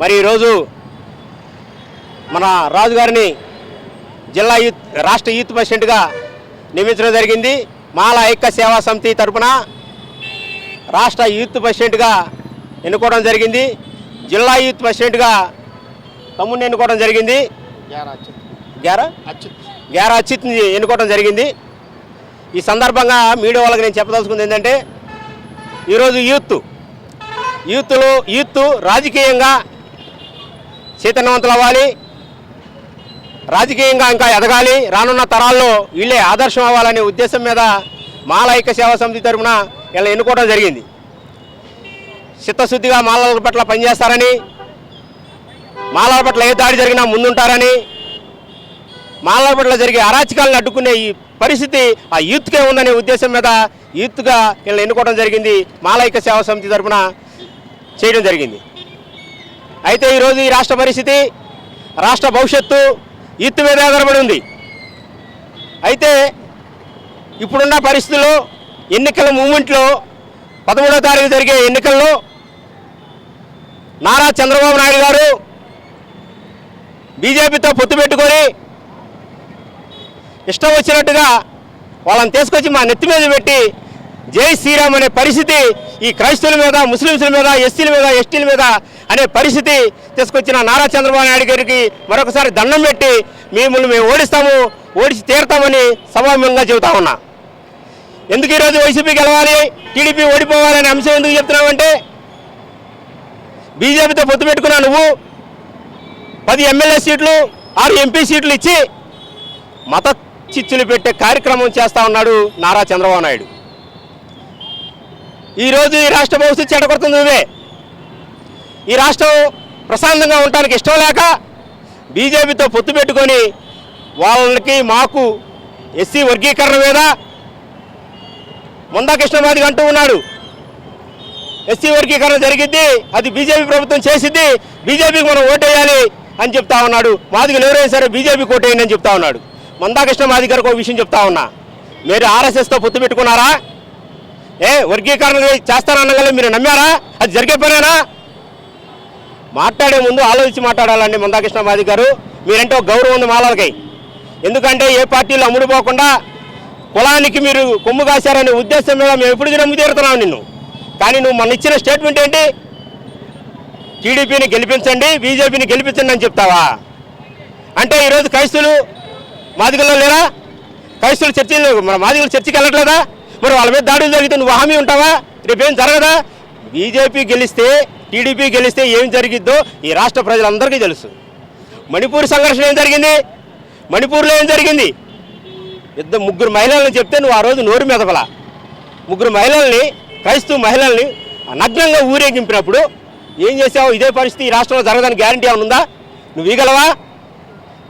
మరి ఈరోజు మన రాజుగారిని జిల్లా యూత్ రాష్ట్ర యూత్ ప్రెసిడెంట్గా నియమించడం జరిగింది. మాల ఐక్య సేవా సమితి తరపున రాష్ట్ర యూత్ ప్రెసిడెంట్గా ఎన్నుకోవడం జరిగింది. జిల్లా యూత్ ప్రెసిడెంట్గా తమ్ముడిని ఎన్నుకోవడం జరిగింది. గ్యారా? గ్యారా అచ్యుత్ని ఎన్నుకోవడం జరిగింది. ఈ సందర్భంగా మీడియా వాళ్ళకి నేను చెప్పదలుచుకుంది ఏంటంటే ఈరోజు యూత్ యూత్లో యూత్ రాజకీయంగా చైతన్యవంతులు అవ్వాలి రాజకీయంగా ఇంకా ఎదగాలి. రానున్న తరాల్లో వీళ్ళే ఆదర్శం అవ్వాలనే ఉద్దేశం మీద మాలైక సేవా సమితి తరఫున వీళ్ళని ఎన్నుకోవడం జరిగింది. చిత్తశుద్ధిగా మాలల పట్ల పనిచేస్తారని మాలల పట్ల ఏ దాడి జరిగినా ముందుంటారని మాలల పట్ల జరిగే అరాచకాలను అడ్డుకునే ఈ పరిస్థితి ఆ యూత్కే ఉందనే ఉద్దేశం మీద యూత్గా వీళ్ళని ఎన్నుకోవడం జరిగింది మాలైక సేవా సమితి తరఫున చేయడం జరిగింది. అయితే ఈరోజు ఈ రాష్ట్ర పరిస్థితి రాష్ట్ర భవిష్యత్తు యూత్ మీద ఆధారపడి ఉంది. అయితే ఇప్పుడున్న పరిస్థితుల్లో ఎన్నికల మూమెంట్లో పదమూడో తారీఖు జరిగే ఎన్నికల్లో నారా చంద్రబాబు నాయుడు గారు బీజేపీతో పొత్తు పెట్టుకొని ఇష్టం వచ్చినట్టుగా వాళ్ళని తీసుకొచ్చి మా నెత్తి మీద పెట్టి జై శ్రీరామ్ అనే పరిస్థితి ఈ క్రైస్తవుల మీద ముస్లింస్ల మీద ఎస్సీల మీద ఎస్టీల మీద అనే పరిస్థితి తీసుకొచ్చిన నారా చంద్రబాబు నాయుడు గారికి మరొకసారి దండం పెట్టి మిమ్మల్ని మేము ఓడిస్తాము ఓడిచి తీరుతామని సమామ్యంగా చెబుతా ఉన్నా. ఎందుకు ఈరోజు వైసీపీ గెలవాలి? టీడీపీ ఓడిపోవాలనే అంశం ఎందుకు చెప్తున్నామంటే బీజేపీతో పొత్తు పెట్టుకున్నా నువ్వు పది ఎమ్మెల్యే సీట్లు ఆరు ఎంపీ సీట్లు ఇచ్చి మత చిచ్చులు పెట్టే కార్యక్రమం చేస్తా ఉన్నాడు నారా చంద్రబాబు నాయుడు. ఈరోజు ఈ రాష్ట్ర భవిష్యత్తు చెడగొడుతుంది నువ్వే ఈ రాష్ట్రం ప్రశాంతంగా ఉండటానికి ఇష్టం లేక బీజేపీతో పొత్తు పెట్టుకొని వాళ్ళకి మాకు ఎస్సీ వర్గీకరణ మీద ముందా కృష్ణమాదిగా అంటూ ఉన్నాడు. ఎస్సీ వర్గీకరణ జరిగింది అది బీజేపీ ప్రభుత్వం చేసింది బీజేపీకి మనం ఓటేయాలి అని చెప్తా ఉన్నాడు. మాదిగలు ఎవరైనా సరే బీజేపీకి ఓటేయండి అని చెప్తా ఉన్నాడు. మందాకృష్ణ మాది గారికి ఒక విషయం చెప్తా ఉన్నా. మీరు ఆర్ఎస్ఎస్తో పొత్తు పెట్టుకున్నారా? ఏ వర్గీకరణ చేస్తారనగల మీరు నమ్మారా? అది జరిగే పనేనా? మాట్లాడే ముందు ఆలోచించి మాట్లాడాలండి మందాకృష్ణ మాది గారు. మీరంటే గౌరవం ఉంది మాలలకి ఎందుకంటే ఏ పార్టీలో అమ్ముడుపోకుండా కులానికి మీరు కొమ్ము కాశారనే ఉద్దేశం మీద మేము ఎప్పుడు నమ్మి తీరుతున్నాం నిన్ను. కానీ నువ్వు మన ఇచ్చిన స్టేట్మెంట్ ఏంటి? టీడీపీని గెలిపించండి బీజేపీని గెలిపించండి అని చెప్తావా? అంటే ఈరోజు క్రైస్తులు మాదిగల్లో లేరా? క్రైస్తులు చర్చిలు మన మాదిగలు చర్చికి వెళ్ళట్లేదా? మరి వాళ్ళ మీద దాడులు జరిగితే నువ్వు హామీ ఉంటావా? రేపేం జరగదా? బీజేపీ గెలిస్తే టీడీపీ గెలిస్తే ఏం జరిగిద్దో ఈ రాష్ట్ర ప్రజలందరికీ తెలుసు. మణిపూర్ సంఘర్షణ ఏం జరిగింది? మణిపూర్లో ఏం జరిగింది? ఇద్దరు ముగ్గురు మహిళలను చెప్తే నువ్వు ఆ రోజు నోరు మెదపలా. ముగ్గురు మహిళల్ని క్రైస్తవ మహిళల్ని నగ్నంగా ఊరేగింపినప్పుడు ఏం చేసావు? ఇదే పరిస్థితి ఈ రాష్ట్రంలో జరగదని గ్యారంటీ ఏమైనా ఉందా? నువ్వు ఇగలవా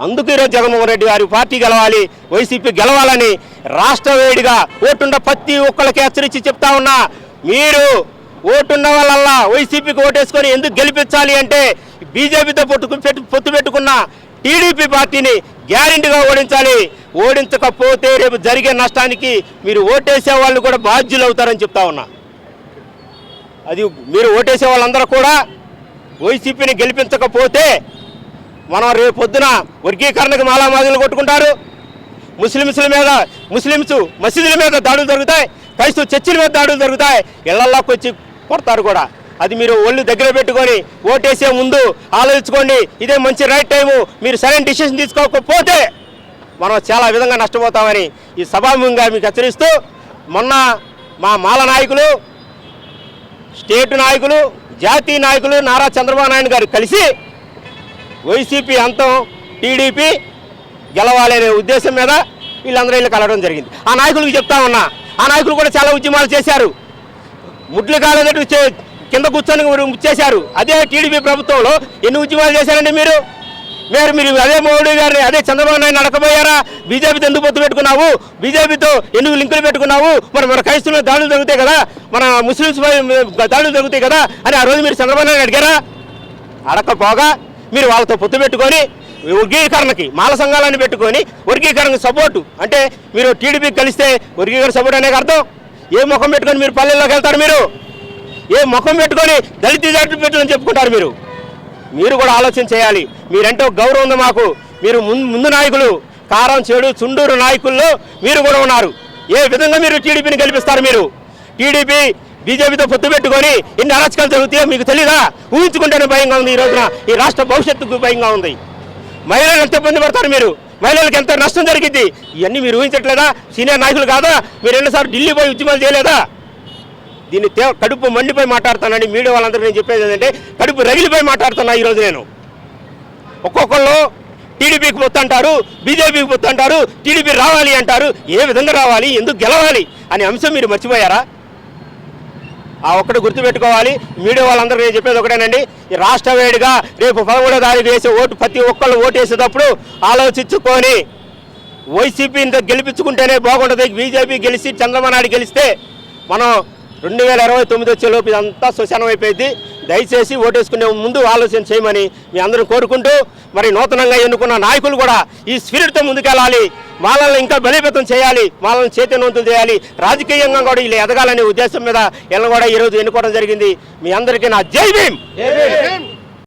అందుకు ఈరోజు జగన్మోహన్ రెడ్డి గారి పార్టీ గెలవాలి వైసీపీ గెలవాలని రాష్ట్ర వేడిగా ఓటున్న ప్రతి ఒక్కరికి హెచ్చరించి చెప్తా ఉన్నా. మీరు ఓటున్న వాళ్ళల్లా వైసీపీకి ఓటేసుకొని ఎందుకు గెలిపించాలి అంటే బీజేపీతో పొట్టుకు పెట్టు పొత్తు పెట్టుకున్న టీడీపీ పార్టీని గ్యారెంటీగా ఓడించాలి. ఓడించకపోతే రేపు జరిగే నష్టానికి మీరు ఓటేసే వాళ్ళు కూడా బాధ్యులు అవుతారని చెప్తా ఉన్నా. అది మీరు ఓటేసే వాళ్ళందరూ కూడా వైసీపీని గెలిపించకపోతే మనం రేపు పొద్దున వర్గీకరణకు మాలామాదులు కొట్టుకుంటారు. ముస్లిమ్స్ల మీద ముస్లిమ్స్ మసీదుల మీద దాడులు జరుగుతాయి. క్రైస్తవ చర్చిల మీద దాడులు జరుగుతాయి. ఇళ్ళలోకి వచ్చి కొడతారు కూడా. అది మీరు ఒళ్ళు దగ్గర పెట్టుకొని ఓటేసే ముందు ఆలోచించుకోండి. ఇదే మంచి రైట్ టైము. మీరు సరైన డిసిషన్ తీసుకోకపోతే మనం చాలా విధంగా నష్టపోతామని ఈ సభాముఖంగా మీకు హెచ్చరిస్తూ మొన్న మా మాల నాయకులు స్టేట్ నాయకులు జాతీయ నాయకులు నారా చంద్రబాబు నాయుడు గారు కలిసి వైసీపీ అంతం టీడీపీ గెలవాలనే ఉద్దేశం మీద వీళ్ళందరూ వీళ్ళు కలవడం జరిగింది. ఆ నాయకులకు చెప్తా ఉన్నా ఆ నాయకులు కూడా చాలా ఉద్యమాలు చేశారు. ముడ్లు కాలేదట్టు చే- కింద కూర్చొని చేశారు. అదే టీడీపీ ప్రభుత్వంలో ఎన్ని ఉద్యమాలు చేశారండి మీరు? మీరు మీరు అదే మోడీ గారిని అదే చంద్రబాబు నాయుడు నడకపోయారా బీజేపీతో ఎందుకు పొత్తు పెట్టుకున్నావు? బీజేపీతో ఎందుకు లింకులు పెట్టుకున్నావు? మరి మన క్రైస్తవుల దాడులు జరుగుతాయి కదా? మన ముస్లిమ్స్ దాడులు జరుగుతాయి కదా? అని ఆ రోజు మీరు చంద్రబాబు నాయుడు అడిగారా? అడగకపోగా మీరు వాళ్ళతో పొత్తు పెట్టుకొని వర్గీకరణకి మాల సంఘాలను పెట్టుకొని వర్గీకరణకు సపోర్టు అంటే మీరు టీడీపీకి కలిస్తే వర్గీకరణ సపోర్ట్ అనే అర్థం. ఏ ముఖం పెట్టుకొని మీరు పల్లెల్లోకి వెళ్తారు మీరు? ఏ ముఖం పెట్టుకొని దళిత జాతి పెట్టుకొని చెప్పుకుంటారు మీరు? మీరు కూడా ఆలోచన చేయాలి. మీరంటే గౌరవం ఉంది మాకు. మీరు ముందు ముందు నాయకులు కారం చెడు చుండూరు నాయకుల్లో మీరు కూడా ఉన్నారు. ఏ విధంగా మీరు టీడీపీని గెలిపిస్తారు మీరు? టీడీపీ బీజేపీతో పొత్తు పెట్టుకొని ఇన్ని అరాచకాలు జరుగుతాయో మీకు తెలీదా? ఊహించుకుంటేనే భయంగా ఉంది ఈ రోజున. ఈ రాష్ట్ర భవిష్యత్తుకు భయంగా ఉంది. మహిళలు ఎంత ఇబ్బంది పడతారు మీరు? మహిళలకు ఎంత నష్టం జరిగింది ఇవన్నీ మీరు ఊహించట్లేదా? సీనియర్ నాయకులు కాదా? మీరు ఎన్నోసార్లు ఢిల్లీ పోయి ఉద్యమాలు చేయలేదా? దీన్ని కడుపు మండిపోయి మాట్లాడుతానని మీడియా వాళ్ళందరూ నేను చెప్పేది ఏంటంటే కడుపు రగిలిపోయి మాట్లాడుతున్నా ఈరోజు నేను. ఒక్కొక్కళ్ళు టీడీపీకి పొత్తు అంటారు బీజేపీకి పొత్తు అంటారు టీడీపీ రావాలి అంటారు ఏ విధంగా రావాలి ఎందుకు గెలవాలి అనే అంశం మీరు మర్చిపోయారా? ఆ ఒక్కటి గుర్తుపెట్టుకోవాలి. మీడియా వాళ్ళందరూ నేను చెప్పేది ఒకటేనండి. ఈ రాష్ట్ర వేడిగా రేపు పదమూడో తారీఖు వేసే ఓటు ప్రతి ఒక్కళ్ళు ఓటు వేసేటప్పుడు ఆలోచించుకొని వైసీపీని గెలిపించుకుంటేనే బాగుంటుంది. బీజేపీ గెలిచి చంద్రబాబు నాయుడు గెలిస్తే మనం రెండు వేల ఇరవై తొమ్మిది వచ్చే లోపు ఇదంతా శ్మశానం అయిపోయింది. దయచేసి ఓటేసుకునే ముందు ఆలోచన చేయమని మీ అందరూ కోరుకుంటూ మరి నూతనంగా ఎన్నుకున్న నాయకులు కూడా ఈ స్పిరిట్తో ముందుకెళ్ళాలి. వాళ్ళని ఇంకా బలీపేతం చేయాలి. వాళ్ళని చైతన్యవంతులు చేయాలి. రాజకీయంగా కూడా వీళ్ళు ఎదగాలనే ఉద్దేశం మీద వీళ్ళని కూడా ఈరోజు ఎన్నుకోవడం జరిగింది. మీ అందరికీ నా జై భీమ్!